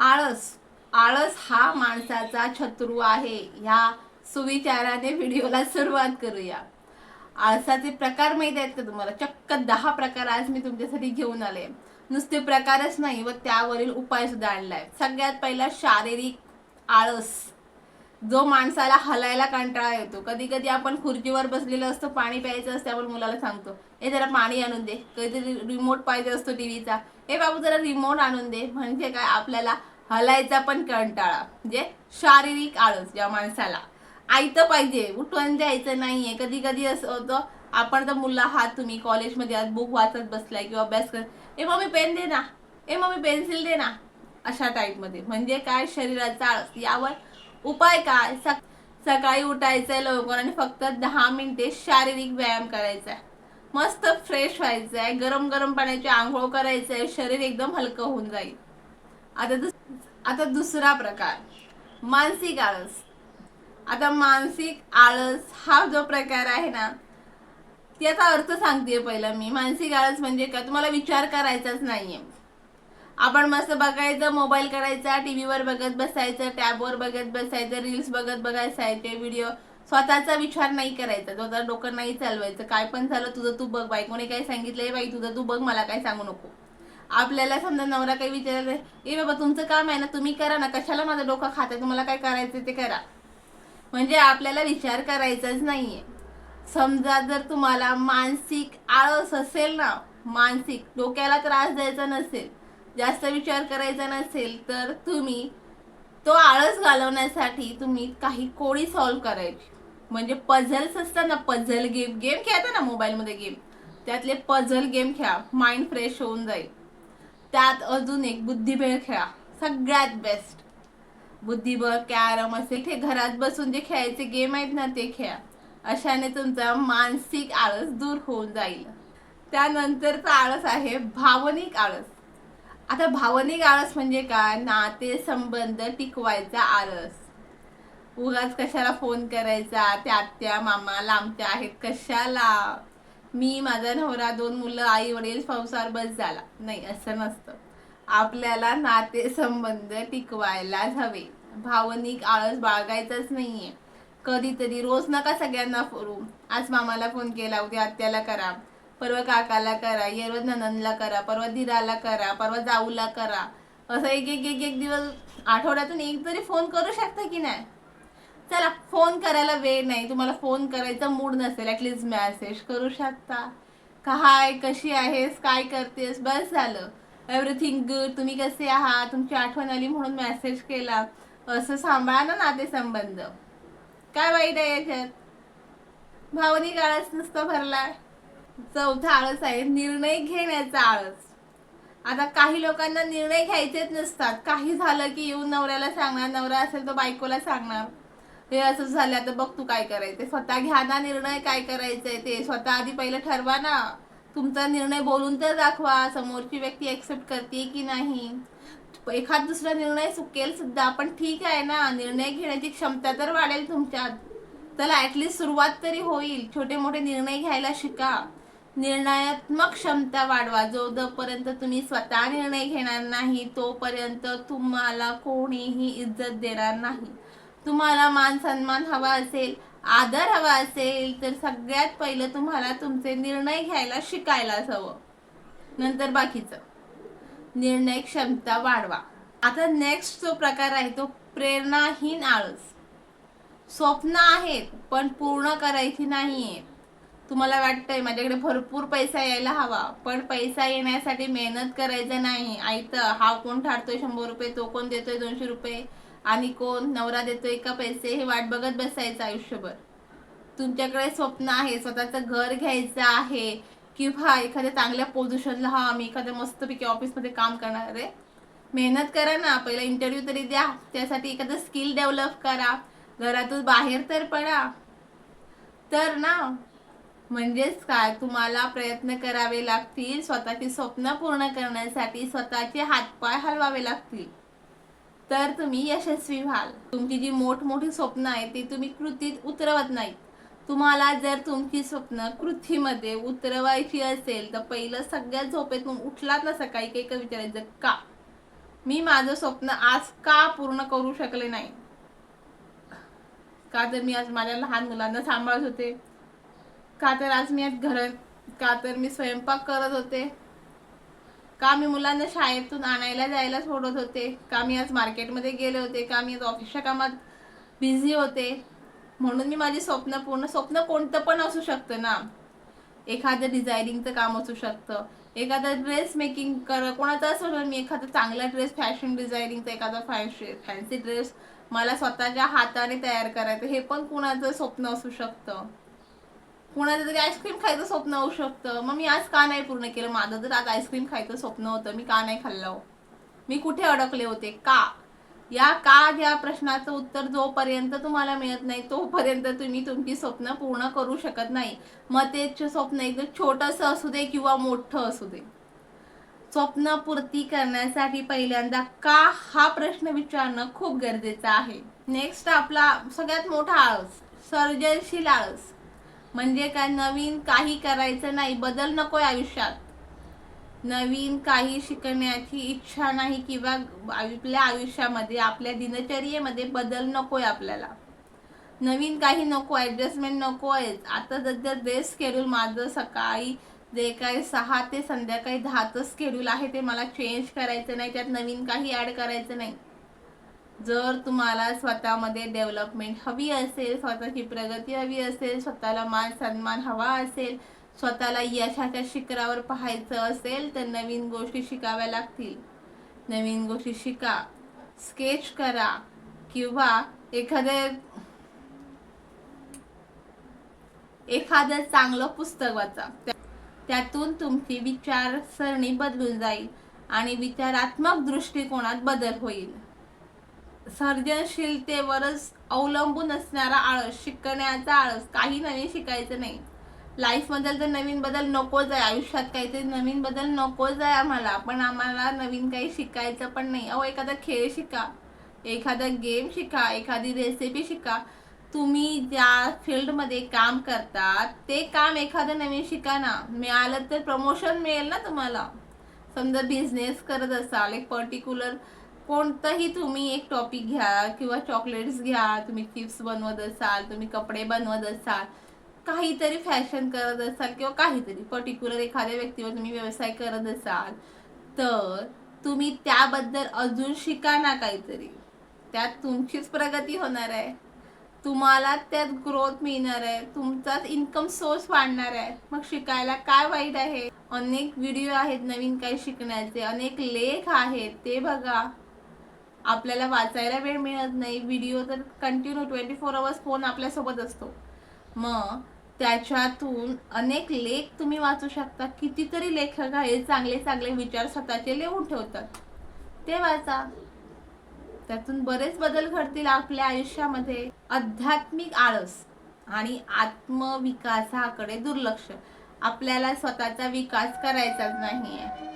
आळस. आळस हा माणसाचा शत्रू आहे. ह्या सुविचाराने व्हिडिओला सुरुवात करूया. आळसाचे प्रकार माहीत आहेत का तुम्हाला? चक्क दहा प्रकार आज मी तुमच्यासाठी घेऊन आले. नुसते प्रकारच नाही व त्यावरील उपाय सुद्धा आणलाय. सगळ्यात पहिला शारीरिक आळस. जो माणसाला हलायला कंटाळा येतो. कधी कधी आपण खुर्चीवर बसलेलो असतो पाणी प्यायचं असतं आपण मुलाला सांगतो हे जरा पाणी आणून दे कधीतरी रिमोट पाहिजे असतो टीव्हीचा हे बाबू जरा रिमोट आणून दे म्हणजे काय आपल्याला हलायचा पण कंटाळा म्हणजे शारीरिक आळस ज्या माणसाला. आयतं पाहिजे उठवून द्यायचं नाहीये. कधी कधी असं होतं आपण तर मुलं आहात तुम्ही कॉलेजमध्ये आहात बुक वाचत बसलाय किंवा अभ्यास करत ए मम्मी पेन दे ना ए मम्मी पेन्सिल दे ना अशा टाईपमध्ये म्हणजे काय? शरीराचा आळस. यावर उपाय काय? सक सकाळी उठायचंय लवकर आणि फक्त दहा मिनिटे शारीरिक व्यायाम करायचा आहे मस्त फ्रेश व्हायचं आहे गरम गरम पाण्याची आंघोळ करायचं आहे शरीर एकदम हलकं होऊन जाईल. आता दुस आता दुसरा प्रकार मानसिक आळस. आता मानसिक आळस हा जो प्रकार आहे ना त्याचा अर्थ सांगते पहिला मी. मानसिक आळस म्हणजे काय? तुम्हाला विचार करायचाच नाहीये. आपण मस्त बघायचं मोबाईल करायचा टीव्हीवर बघत बसायचं टॅबवर बघत बसायचं रील्स बघत बघायचे व्हिडिओ स्वतःचा विचार नाही करायचा स्वतः डोकं नाही चालवायचं. काय पण झालं तुझं तू बघ. बाई कोणी काय सांगितलंय बाई तुझं तू बघ मला काय सांगू नको. आपल्याला समजा नवरा काही विचारलं ए बाबा तुमचं काम आहे ना तुम्ही करा ना कशाला माझं डोकं खाते तुम्हाला काय करायचं ते करा. म्हणजे आपल्याला विचार करायचाच नाहीये. समजा जर तुम्हाला मानसिक आळस असेल ना मानसिक डोक्याला त्रास द्यायचा नसेल जास्त विचार करायचा नसेल तर तुम्ही तो आळस घालवण्यासाठी तुम्ही काही कोडी सॉल्व करायची. म्हणजे पझल्स असतात ना पझल गेम गेम खेळता ना मोबाईलमध्ये गेम त्यातले पझल गेम खेळा माइंड फ्रेश होऊन जाईल. त्यात अजून एक बुद्धिबळ खेळा सगळ्यात बेस्ट बुद्धिबळ कॅरम असेल ते घरात बसून जे खेळायचे गेम आहेत ना ते खेळा. अशाने तुमचा मानसिक आळस दूर होऊन जाईल. त्यानंतरचा आळस आहे भावनिक आळस. आता भावनिक आळस म्हणजे काय? नाते संबंध टिकवायचा आळस. उगाच कशाला फोन करायचा? त्या आत्या मामा लांबत्या आहेत कशाला? मी माझा नवरा दोन मुलं आई वडील संसार बस झाला. नाही असं नसतं. आपल्याला नाते संबंध टिकवायलाच हवे. भावनिक आळस बाळगायचाच नाहीये. कधीतरी रोज नका सगळ्यांना करू आज मामाला फोन केला उद्या आत्याला करा. परवा काकाला करा येरवा ननंदला करा परवा दिराला करा परवा जाऊला करा. असं एक एक एक एक दिवस आठवड्यातून एक तरी फोन करू शकता की नाही? चला फोन करायला वेळ नाही. तुम्हाला फोन करायचा मूड नसेल ॲटलीस्ट मेसेज करू शकता. काय कशी आहेस काय करतेस? बस झालं. एव्हरीथिंग गुड तुम्ही कसे आहात? तुमची आठवण आली म्हणून मेसेज केला. असं सांभाळा ना नातेसंबंध. काय वाईट आहे याच्यात? भावनिक आळस नुसतं भरलाय. चौथा आळस आहे निर्णय घेण्याचा आळस. आता काही लोकांना निर्णय घ्यायचेच नसतात. काही झालं की येऊन नवऱ्याला सांगणार नवरा असेल तर बायकोला सांगणार. हे असं झालं आता बघ तू काय करायचं स्वतः घ्या ना निर्णय काय करायचंय ते. स्वतः आधी पहिलं ठरवा ना. तुमचा निर्णय बोलून तर दाखवा. समोरची व्यक्ती ऍक्सेप्ट करते की नाही? एखाद दुसरा निर्णय चुकेल सुद्धा पण ठीक आहे ना. निर्णय घेण्याची क्षमता तर वाढेल तुमच्यात. चला ऍटलिस्ट सुरुवात तरी होईल. छोटे मोठे निर्णय घ्यायला शिका. निर्णयात्मक क्षमता वाढवा. जो जोपर्यंत तुम्ही स्वतः निर्णय घेणार नाही तोपर्यंत तुम्हाला कोणीही इज्जत देणार नाही. तुम्हाला मान सन्मान हवा असेल आदर हवा असेल तर सगळ्यात पहिलं तुम्हाला तुमचे निर्णय घ्यायला शिकायलाच हवं. नंतर बाकीचं. निर्णय क्षमता वाढवा. आता नेक्स्ट जो प्रकार आहे तो प्रेरणाहीन आळस. स्वप्न आहेत पण पूर्ण करायची नाही आहेत तुम्हाला वाटतंय माझ्याकडे भरपूर पैसा यायला हवा पण पैसा येण्यासाठी मेहनत करायचं नाही. ऐकतं हा कोण ठाडतोय शंभर रुपये तो कोण देतोय दोनशे रुपये आणि कोण नवरा देतोय का पैसे हे वाट बघत बसायचं आयुष्यभर. तुमच्याकडे स्वप्न आहे स्वतःचं घर घ्यायचं आहे किंवा एखाद्या चांगल्या पोझिशनला हा मी एखाद्या मस्तपैकी ऑफिसमध्ये काम करणार आहे. मेहनत करा ना पहिला इंटरव्ह्यू तरी द्या त्यासाठी एखादं स्किल डेव्हलप करा. घरातून बाहेर तर पडा. तर ना म्हणजेच काय? तुम्हाला प्रयत्न करावे लागतील स्वतःची स्वप्न पूर्ण करण्यासाठी स्वतःचे हातपाय हलवावे लागतील. तर तुम्ही यशस्वी व्हाल. तुमची जी मोठमोठी स्वप्न आहेत ती तुम्ही कृतीत उतरवत नाही तुम्हाला जर तुमची स्वप्न कृतीमध्ये उतरवायची असेल तर पहिलं सगळ्यात झोपेतून उठलात ना सकाळी काही काही विचारायचं का? मी माझं स्वप्न आज का पूर्ण करू शकले नाही? का तर मी आज माझ्या लहान मुलांना सांभाळत होते. का तर आज मी आज घर का तर मी स्वयंपाक करत होते. का मी मुलांना शाळेतून आणायला जायला सोडत होते. का मी आज मार्केटमध्ये गेले होते. का मी आज ऑफिसच्या कामात बिझी होते. म्हणून मी माझी स्वप्न पूर्ण स्वप्न कोणतं पण असू शकतं ना. एखादं डिझायनिंगचं काम असू शकतं. एखादं ड्रेस मेकिंग कर कोणाचं असं मी एखादा चांगला ड्रेस फॅशन डिझायनिंगचा एखादा फॅशन फॅन्सी ड्रेस मला स्वतःच्या हाताने तयार करायचं हे पण कुणाचं स्वप्न असू शकतं. कुणाचं तरी आईस्क्रीम खायचं स्वप्न होऊ शकतं. मग मी आज का नाही पूर्ण केलं? माझं तर आज आईस्क्रीम खायचं स्वप्न होतं. मी का नाही खाल्लं हो? मी कुठे अडकले होते? का? या का या प्रश्नाचं उत्तर जोपर्यंत तुम्हाला मिळत नाही तोपर्यंत तुम्ही तुमची स्वप्न पूर्ण करू शकत नाही. मग ते स्वप्न एकदम छोटंसं असू दे किंवा मोठं असू दे. स्वप्न पूर्ती करण्यासाठी पहिल्यांदा का हा प्रश्न विचारणं खूप गरजेचं आहे. नेक्स्ट आपला सगळ्यात मोठा आळस सर्जनशील आळस. म्हणजे काय नवीन काही करायचं नाही बदल नकोय आयुष्यात. नवीन काही शिकण्याची इच्छा नाही किंवा आपल्या आयुष्यामध्ये आपल्या दिनचर्येमध्ये बदल नकोय आपल्याला. नवीन काही नको ॲडजस्टमेंट नको आहे. आता सध्या जे स्केड्यूल माझं सकाळी जे काही सहा ते संध्याकाळी दहाचं स्केड्यूल आहे ते मला चेंज करायचं नाही त्यात नवीन काही ॲड करायचं नाही. जर तुम्हाला स्वतःमध्ये डेव्हलपमेंट हवी असेल स्वतःची प्रगती हवी असेल स्वतःला मान सन्मान हवा असेल स्वतःला यशाच्या शिखरावर पाहायचं असेल तर नवीन गोष्टी शिकाव्या लागतील. नवीन गोष्टी शिका स्केच करा किंवा एखादे एखादं चांगलं पुस्तक वाचा. त्यातून तुमची विचारसरणी बदलून जाईल आणि विचारात्मक दृष्टिकोनात बदल होईल. सर्जनशीलतेवरच अवलंबून असणारा आळस शिकण्याचा आळस काही नवीन शिकायचं नाही. लाईफ तर नवीन बदल नकोच आहे. आयुष्यात काहीतरी नवीन बदल नकोच आहे आम्हाला. पण आम्हाला नवीन काही शिकायचं पण नाही. अहो एखादा खेळ शिका. एखादा गेम शिका. एखादी रेसिपी शिका. तुम्ही ज्या फील्डमध्ये काम करता ते काम एखादं नवीन शिका ना. मिळालं तर प्रमोशन मिळेल ना तुम्हाला. समजा बिझनेस करत असाल एक पर्टिक्युलर कोणतंही तुम्ही एक टॉपिक घ्या किंवा चॉकलेट्स घ्या तुम्ही चिप्स बनवत असाल तुम्ही कपडे बनवत असाल काहीतरी फॅशन करत असाल किंवा काहीतरी पर्टिक्युलर एखाद्या व्यक्तीवर तुम्ही व्यवसाय करत असाल तर तुम्ही त्याबद्दल अजून शिका ना काहीतरी. त्यात तुमचीच प्रगती होणार आहे. तुम्हाला त्यात ग्रोथ मिळणार आहे. तुमचाच इन्कम सोर्स वाढणार आहे. मग शिकायला काय वाईट आहे? अनेक व्हिडिओ आहेत नवीन काही शिकण्याचे अनेक लेख आहेत ते बघा. आपल्याला वाचायला वेळ मिळत नाही. व्हिडिओ तर continue twenty four hours phone आपल्यासोबत असतो. मग त्याच्यातून अनेक लेख तुम्ही वाचू शकता. कितीतरी लेखक आहेत चांगले चांगले विचार स्वतःचे लिहून ठेवतात. ते वाचा. त्यातून बरेच बदल घडतील आपल्या आयुष्यामध्ये. आध्यात्मिक आळस आणि आत्मविकासाकडे दुर्लक्ष. आपल्याला स्वतःचा विकास करायचाच नाहीये.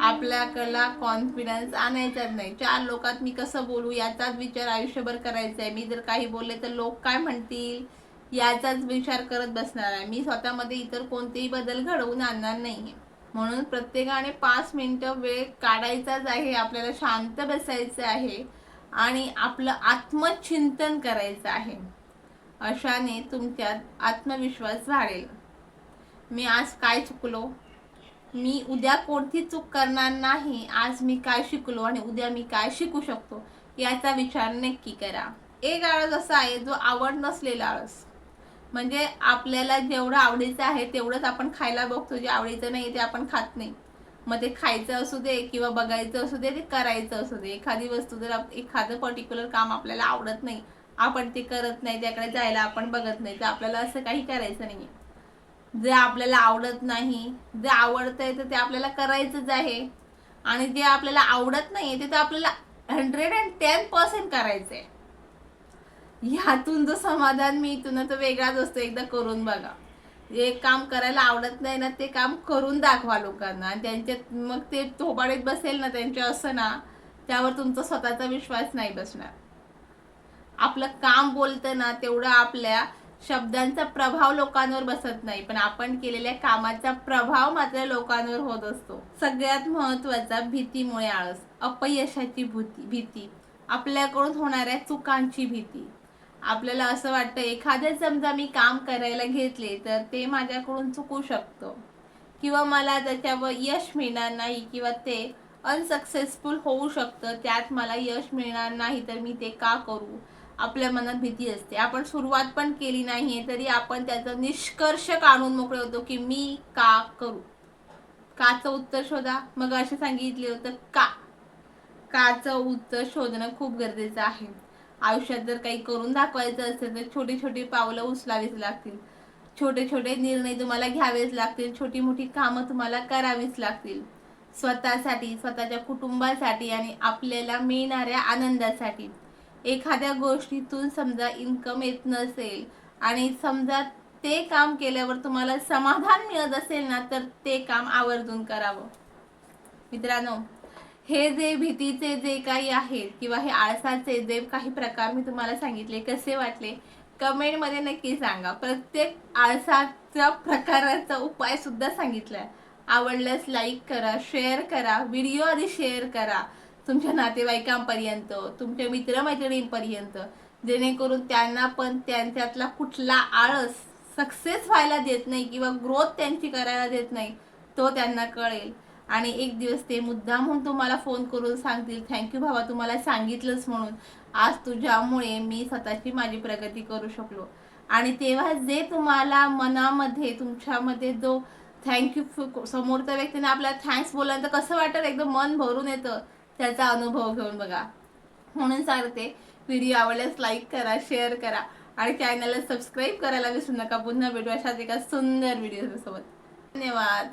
आपल्याकडला कॉन्फिडन्स आणायचाच नाही. चार लोकात मी कसं बोलू याचाच विचार आयुष्यभर करायचा आहे मी जर काही बोलले तर लोक काय म्हणतील याचाच विचार करत बसणार आहे. मी स्वतःमध्ये इतर कोणतेही बदल घडवून आणणार नाही म्हणून प्रत्येकाने पाच मिनटं वेळ काढायचाच आहे. आपल्याला शांत बसायचं आहे आणि आपलं आत्मचिंतन करायचं आहे. अशाने तुमच्यात आत्मविश्वास वाढेल. मी आज काय चुकलो? मी उद्या कोणती चूक करणार नाही आज मी काय शिकलो आणि उद्या मी काय शिकू शकतो याचा विचार नक्की करा. एक आळस असा आहे जो आवड नसलेला आळस. म्हणजे आपल्याला जेवढं आवडीचं आहे तेवढंच आपण खायला बघतो जे आवडीचं नाही ते आपण खात नाही. मग ते खायचं असू दे किंवा बघायचं असू दे ते करायचं असू दे. एखादी वस्तू जर एखादं पर्टिक्युलर काम आपल्याला आवडत नाही आपण ते करत नाही त्याकडे जायला आपण बघत नाही तर आपल्याला असं काही करायचं नाही जे आपल्याला आवडत नाही जे आवडतंय तर ते आपल्याला करायचंच आहे. आणि जे आपल्याला आवडत नाही ते तर आपल्याला हंड्रेड अँड टेन पर्सेंट करायचं आहे ह्यातून जो समाधान मिळतो ना तो वेगळाच असतो. एकदा करून बघा. जे काम करायला आवडत नाही ना ते काम करून दाखवा लोकांना. आणि त्यांच्यात मग ते थोबाडीत बसेल ना त्यांच्या असं ना त्यावर तुमचा स्वतःचा विश्वास नाही बसणार. आपलं काम बोलतं ना तेवढं आपल्या शब्दांचा प्रभाव लोकांवर बसत नाही पण आपण केलेल्या कामाचा प्रभाव मात्र लोकांवर होत असतो. सगळ्यात महत्त्वाचा भीतीमुळे आळस अपयशाची भूती भीती. आपल्याकडून होणाऱ्या चुकांची भीती. आपल्याला असं वाटतं एखाद्या समजा मी काम करायला घेतले तर ते माझ्याकडून चुकू शकतं. किंवा मला त्याच्यावर यश मिळणार नाही किंवा ते अनसक्सेसफुल होऊ शकतं त्यात मला यश मिळणार नाही तर मी ते का करू? आपल्या मनात भीती असते. आपण सुरुवात पण केली नाहीये तरी आपण त्याचा निष्कर्ष काढून मोकळे होतो की मी का करू? काचं उत्तर शोधा. मग असे सांगितले होतं का? काचं उत्तर शोधणं खूप गरजेचं आहे. आयुष्यात जर काही करून दाखवायचं असेल तर छोटी छोटी पावलं उचलावीच लागतील. छोटे छोटे निर्णय तुम्हाला घ्यावेच लागतील. छोटी मोठी कामं तुम्हाला करावीच लागतील. स्वतःसाठी स्वतःच्या कुटुंबासाठी आणि आपल्याला मिळणाऱ्या आनंदासाठी. एखाद्या गोष्टीतून समजा इन्कम येत नसेल आणि समजा ते काम केल्यावर तुम्हाला समाधान मिळत असेल ना तर ते काम आवर्जून करावं. मित्रांनो हे जे भीतीचे जे काही आहेत किंवा हे आळसाचे जे काही प्रकार मी तुम्हाला सांगितले कसे वाटले कमेंटमध्ये नक्की सांगा. प्रत्येक आळसाच्या प्रकाराचा उपाय सुद्धा सांगितलाय. आवडल्यास लाईक करा शेअर करा व्हिडिओ आधी शेअर करा. तुमच्या नातेवाईकांपर्यंत तुमच्या मित्रमैत्रिणींपर्यंत जेणेकरून त्यांना पण त्यांच्यातला कुठला आळस सक्सेस व्हायला देत नाही किंवा ग्रोथ त्यांची करायला देत नाही तो त्यांना कळेल. आणि एक दिवस ते मुद्दा म्हणून तुम्हाला फोन करून सांगतील थँक्यू भावा तुम्हाला सांगितलंच म्हणून. आज तुझ्यामुळे मी स्वतःची माझी प्रगती करू शकलो. आणि तेव्हा जे तुम्हाला मनामध्ये तुमच्यामध्ये जो थँक्यू समोरच्या व्यक्तीने आपल्याला थँक्स बोलल्यानंतर कसं वाटतं? एकदम मन भरून येतं. त्याचा अनुभव घेऊन बघा. म्हणून सांगते व्हिडिओ आवडल्यास लाईक करा शेअर करा आणि चॅनलला सबस्क्राईब करायला विसरू नका. पुन्हा भेटू अशाच एका सुंदर व्हिडिओ सोबत. धन्यवाद.